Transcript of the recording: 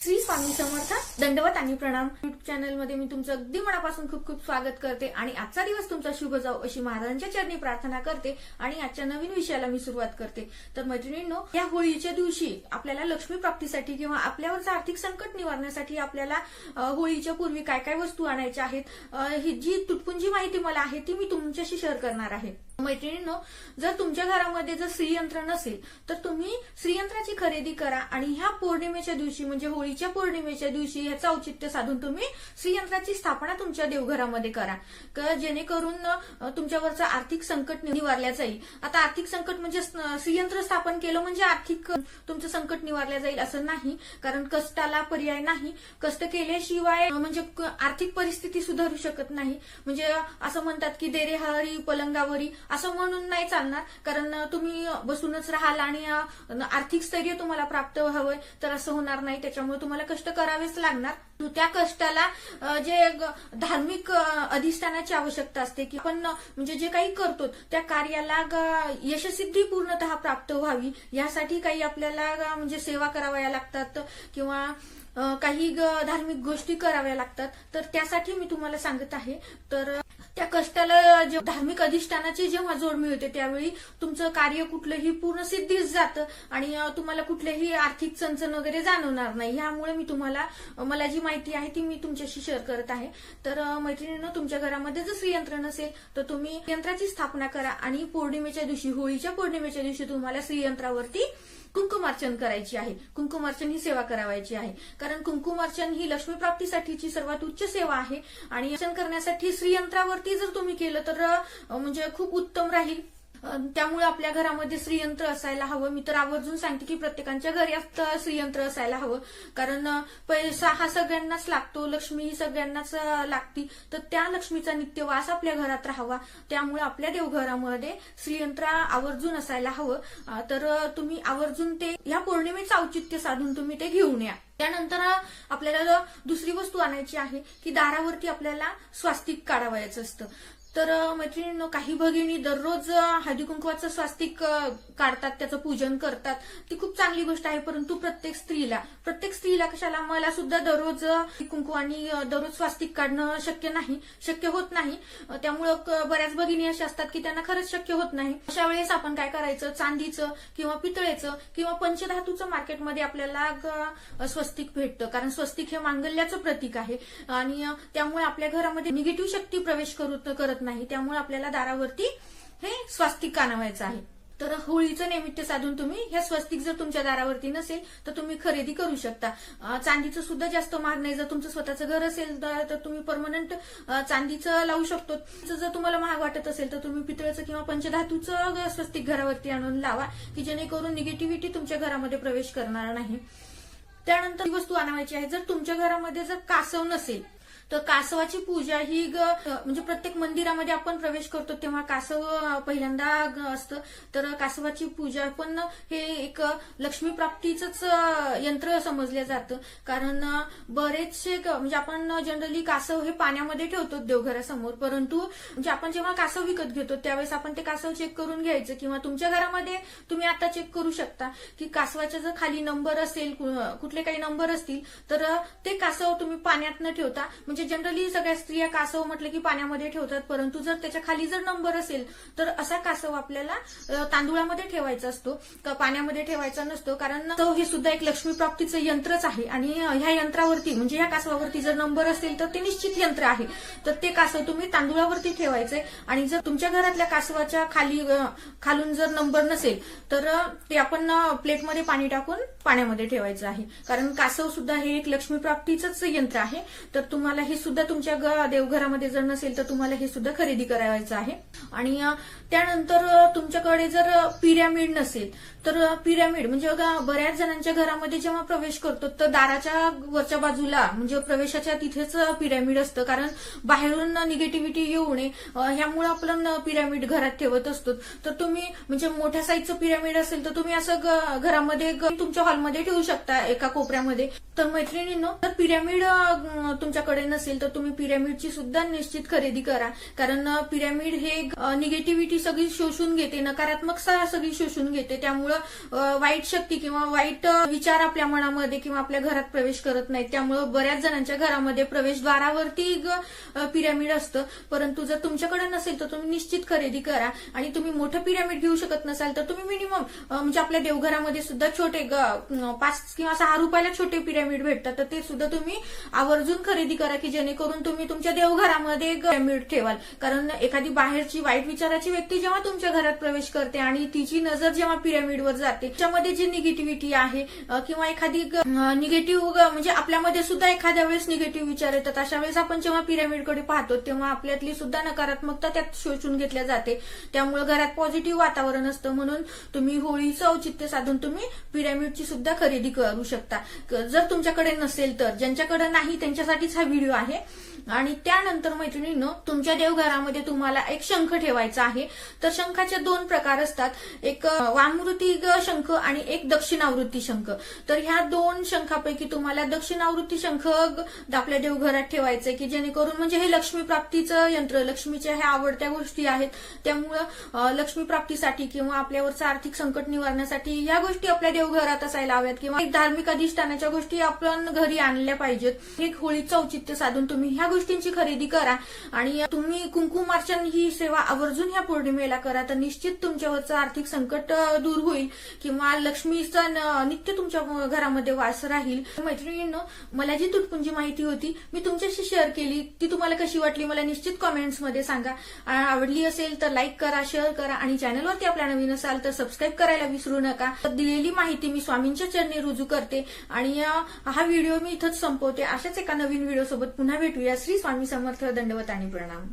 श्री स्वामी समर्थ दंडवत आणि प्रणाम. युट्यूब चॅनलमध्ये मी तुमचं अगदी मनापासून खूप खूप स्वागत करते आणि आजचा दिवस तुमचा शुभ जाऊ अशी महाराजांच्या चरणी प्रार्थना करते आणि आजच्या नवीन विषयाला मी सुरुवात करते. तर मैत्रिणींनो या होळीच्या दिवशी आपल्याला लक्ष्मी प्राप्तीसाठी किंवा आपल्यावरचं आर्थिक संकट निवारण्यासाठी आपल्याला होळीच्या पूर्वी काय काय वस्तू आणायच्या आहेत ही जी तुटपुंजी माहिती मला आहे ती मी तुमच्याशी शेअर करणार आहे. मैत्रिणींनो जर तुमच्या घरामध्ये जर श्रीयंत्र नसेल तर तुम्ही श्रीयंत्राची खरेदी करा आणि ह्या पौर्णिमेच्या दिवशी म्हणजे होळीच्या पौर्णिमेच्या दिवशी ह्याचं औचित्य साधून तुम्ही श्रीयंत्राची स्थापना तुमच्या देवघरामध्ये करा. जेणेकरून तुमच्यावरचं आर्थिक संकट निवारल्या जाईल. आता आर्थिक संकट म्हणजे श्रीयंत्र स्थापन केलं म्हणजे आर्थिक तुमचं संकट निवारल्या जाईल असं नाही. कारण कष्टाला पर्याय नाही. कष्ट केल्याशिवाय म्हणजे आर्थिक परिस्थिती सुधारू शकत नाही. म्हणजे असं म्हणतात की देरे हरी पलंगावरी असं म्हणून नाही चालणार. कारण तुम्ही बसूनच राहाल आणि आर्थिक स्थैर्य तुम्हाला प्राप्त व्हावं तर असं होणार नाही. त्याच्यामुळे तुम्हाला कष्ट करावेच लागणार. त्या कष्टाला जे धार्मिक अधिष्ठानाची आवश्यकता असते की आपण म्हणजे जे काही करतो त्या कार्याला यशसिद्धी पूर्णतः प्राप्त व्हावी. यासाठी काही आपल्याला म्हणजे सेवा कराव्या लागतात किंवा काही धार्मिक गोष्टी कराव्या लागतात. तर त्यासाठी मी तुम्हाला सांगत आहे. तर त्या कष्टाला जे धार्मिक अधिष्ठानाची जेव्हा जोड मिळते त्यावेळी तुमचं कार्य कुठलंही पूर्ण सिद्धीच जातं आणि तुम्हाला कुठलेही आर्थिक चणचण वगैरे जाणवणार नाही. ह्यामुळे मी तुम्हाला मला जी माहिती आहे ती मी तुमच्याशी शेअर करत आहे. तर मैत्रिणीनं तुमच्या घरामध्ये जर श्रीयंत्र नसेल तर तुम्ही यंत्राची स्थापना करा आणि पौर्णिमेच्या दिवशी होळीच्या पौर्णिमेच्या दिवशी तुम्हाला श्रीयंत्रावरती कुंकुमार्चन करायची आहे. कुंकुमार्चन ही सेवा करावायची आहे. कारण कुंकुमार्चन ही लक्ष्मी प्राप्तीसाठीची सर्वात उच्च सेवा आहे. आणि अर्चन करण्यासाठी श्रीयंत्रावरती जर तुम्ही केलं तर म्हणजे खूप उत्तम राहील. त्यामुळे आपल्या घरामध्ये श्रीयंत्र असायला हवं. मी तर आवर्जून सांगते की प्रत्येकाच्या घरी श्रीयंत्र असायला हवं. कारण पैसा हा सगळ्यांनाच लागतो. लक्ष्मी ही सगळ्यांनाच लागती. तर त्या लक्ष्मीचा नित्यवास आपल्या घरात राहावा. त्यामुळे आपल्या देवघरामध्ये श्रीयंत्र आवर्जून असायला हवं. तर तुम्ही आवर्जून ते ह्या पौर्णिमेचं औचित्य साधून तुम्ही ते घेऊन या. त्यानंतर आपल्याला दुसरी वस्तू आणायची आहे की दारावरती आपल्याला स्वास्तिक काढावायचं असतं. तर अ, मैत्रिणींनो काही भगिनी दररोज हळदीकुंकवाचं हळदी कुंकवाचं स्वास्तिक काढतात त्याचं पूजन करतात. ती खूप चांगली गोष्ट आहे परंतु प्रत्येक स्त्रीला प्रत्येक स्त्रीला कशाला? मला सुद्धा दररोज कुंकू आणि दररोज स्वास्तिक काढणं शक्य नाही शक्य होत नाही. त्यामुळं बऱ्याच भगिनी अशा असतात की त्यांना खरंच शक्य होत नाही. अशा वेळेस आपण काय करायचं? चांदीचं किंवा पितळेचं किंवा पंचधातूचं मार्केटमध्ये आपल्याला स्वस्तिक भेटतं. कारण स्वस्तिक हे मांगल्याचं प्रतीक आहे. आणि त्यामुळे आपल्या घरामध्ये निगेटिव्ह शक्ती प्रवेश करू शकत नाही. त्यामुळे आपल्याला दारावरती हे स्वास्तिक आणवायचं आहे. तर होळीचं नैमित्य साधून तुम्ही हे स्वस्तिक जर तुमच्या दारावरती नसेल तर तुम्ही खरेदी करू शकता. चांदीचं सुद्धा जास्त महाग नाही. जर तुमचं स्वतःचं घर असेल तर तुम्ही परमनंट चांदीचं लावू शकतो. जर तुम्हाला महाग वाटत असेल तर तुम्ही पितळचं किंवा पंचधातूचं स्वस्तिक घरावरती आणून लावा की जेणेकरून निगेटिव्हिटी तुमच्या घरामध्ये प्रवेश करणार नाही. त्यानंतर वस्तू आणायची आहे जर तुमच्या घरामध्ये जर कासव नसेल तर कासवाची पूजा ही म्हणजे प्रत्येक मंदिरामध्ये आपण प्रवेश करतो तेव्हा कासव पहिल्यांदा असतं. तर कासवाची पूजा पण हे एक लक्ष्मी प्राप्तीच यंत्र समजलं जातं. कारण बरेचसे म्हणजे आपण जनरली कासव हे पाण्यामध्ये ठेवतो देवघरासमोर. परंतु म्हणजे आपण जेव्हा कासव विकत घेतो त्यावेळेस आपण ते कासव चेक करून घ्यायचं. किंवा तुमच्या घरामध्ये तुम्ही आता चेक करू शकता की कासवाचा जर खाली नंबर असेल कुठले काही नंबर असतील तर ते कासव तुम्ही पाण्यात न ठेवता. म्हणजे म्हणजे जनरली सगळ्या स्त्रिया कासव म्हटलं की पाण्यामध्ये ठेवतात परंतु जर त्याच्याखाली जर नंबर असेल तर असा कासव आपल्याला तांदुळामध्ये ठेवायचा असतो. पाण्यामध्ये ठेवायचा नसतो कारण हे सुद्धा एक लक्ष्मी प्राप्तीचं यंत्रच आहे. आणि ह्या यंत्रावरती म्हणजे ह्या कासवावरती जर नंबर असेल तर ते निश्चित यंत्र आहे. तर ते कासव तुम्ही तांदुळावरती ठेवायचे. आणि जर तुमच्या घरातल्या कासवाच्या खाली खालून जर नंबर नसेल तर ते आपण प्लेटमध्ये पाणी टाकून पाण्यामध्ये ठेवायचं आहे. कारण कासव सुद्धा हे एक लक्ष्मी प्राप्तीचंच यंत्र आहे. तर तुम्हाला हे सुद्धा तुमच्या देवघरामध्ये जर नसेल तर तुम्हाला हे सुद्धा खरेदी करायचं आहे. आणि त्यानंतर तुमच्याकडे जर पिरॅमिड नसेल तर पिरॅमिड म्हणजे बऱ्याच जणांच्या घरामध्ये जेव्हा प्रवेश करतो तर दाराच्या वरच्या बाजूला म्हणजे प्रवेशाच्या तिथेच पिरॅमिड असतं. कारण बाहेरून निगेटिव्हिटी येऊ नये. ह्यामुळे आपण पिरॅमिड घरात ठेवत असतो. तर तुम्ही म्हणजे मोठ्या साईजचं पिरॅमिड असेल तर तुम्ही असं घरामध्ये तुमच्या हॉलमध्ये ठेवू शकता एका कोपऱ्यामध्ये. तर मैत्रिणींनो तर पिरॅमिड तुमच्याकडे नसेल तर तुम्ही पिरॅमिडची सुद्धा निश्चित खरेदी करा. कारण पिरॅमिड हे निगेटिव्हिटी सगळी शोषून घेते नकारात्मक सगळी शोषून घेते. त्यामुळं वाईट शक्ती किंवा वाईट विचार आपल्या मनामध्ये किंवा आपल्या घरात प्रवेश करत नाहीत. त्यामुळं बऱ्याच जणांच्या घरामध्ये प्रवेशद्वारावरती पिरॅमिड असतं. परंतु जर तुमच्याकडे नसेल तर तुम्ही निश्चित खरेदी करा. आणि तुम्ही मोठं पिरॅमिड घेऊ शकत नसाल तर तुम्ही मिनिमम म्हणजे आपल्या देवघरामध्ये सुद्धा छोटे ग- पाच किंवा सहा रुपयाला छोटे पिरॅमिड भेटतात. तर ते सुद्धा तुम्ही आवर्जून खरेदी करा. की जेणेकरून तुम्ही तुमच्या देवघरामध्ये पिरॅमिड ठेवाल. कारण एखादी बाहेरची वाईट विचाराची व्यक्ती जेव्हा तुमच्या घरात प्रवेश करते आणि तिची नजर जेव्हा पिरॅमिडवर जाते त्याच्यामध्ये जी निगेटिव्हिटी आहे किंवा एखादी निगेटिव्ह म्हणजे आपल्यामध्ये सुद्धा एखाद्या वेळेस निगेटिव्ह विचार येतात. अशा वेळेस आपण जेव्हा पिरॅमिडकडे पाहतो तेव्हा आपल्यातली सुद्धा नकारात्मकता त्यात शोषून घेतल्या जाते. त्यामुळे घरात पॉझिटिव्ह वातावरण असतं. म्हणून तुम्ही होळीचं औचित्य साधून तुम्ही पिरॅमिडची सुद्धा खरेदी करू शकता. जर तुमच्याकडे नसेल तर ज्यांच्याकडे नाही त्यांच्यासाठीच हा व्हिडिओ आहे. आणि त्यानंतर मैत्रिणीनं तुमच्या देवघरामध्ये तुम्हाला एक शंख ठेवायचा आहे. तर शंखाचे दोन प्रकार असतात. एक वामृती वामवृत्ती शंख आणि एक दक्षिणावृत्ती शंख. तर ह्या दोन शंखापैकी तुम्हाला दक्षिणावृत्ती शंख आपल्या देवघरात ठेवायचं की जेणेकरून म्हणजे हे लक्ष्मी प्राप्तीचं यंत्र लक्ष्मीच्या ह्या आवडत्या गोष्टी आहेत. त्यामुळं लक्ष्मी प्राप्तीसाठी किंवा आपल्यावरचं आर्थिक संकट निवारण्यासाठी ह्या गोष्टी आपल्या देवघरात असायला हव्यात. किंवा एक धार्मिक अधिष्ठानाच्या गोष्टी आपण घरी आणल्या पाहिजेत. एक होळीचं औचित्य साधून तुम्ही ह्या गोष्टींची खरेदी करा आणि तुम्ही कुंकुमार्चन ही सेवा आवर्जून ह्या पौर्णिमेला करा. तर निश्चित तुमच्यावरचं आर्थिक संकट दूर होईल किंवा लक्ष्मीचा नित्य तुमच्या घरामध्ये वास राहील. मैत्रिणींनो मला जी तुटपुंजी माहिती होती मी तुमच्याशी शेअर केली. ती तुम्हाला कशी वाटली मला निश्चित कॉमेंट्समध्ये सांगा. आवडली असेल तर लाईक करा शेअर करा आणि चॅनलवरती आपल्या नवीन असाल तर सबस्क्राईब करायला विसरू नका. दिलेली माहिती मी स्वामींच्या चरणी रुजू करते आणि हा व्हिडिओ मी इथंच संपवते. अशाच एका नवीन व्हिडिओ सोबत पुन्हा भेटूया. श्री स्वामी समर्थ दंडवत आणि प्रणाम.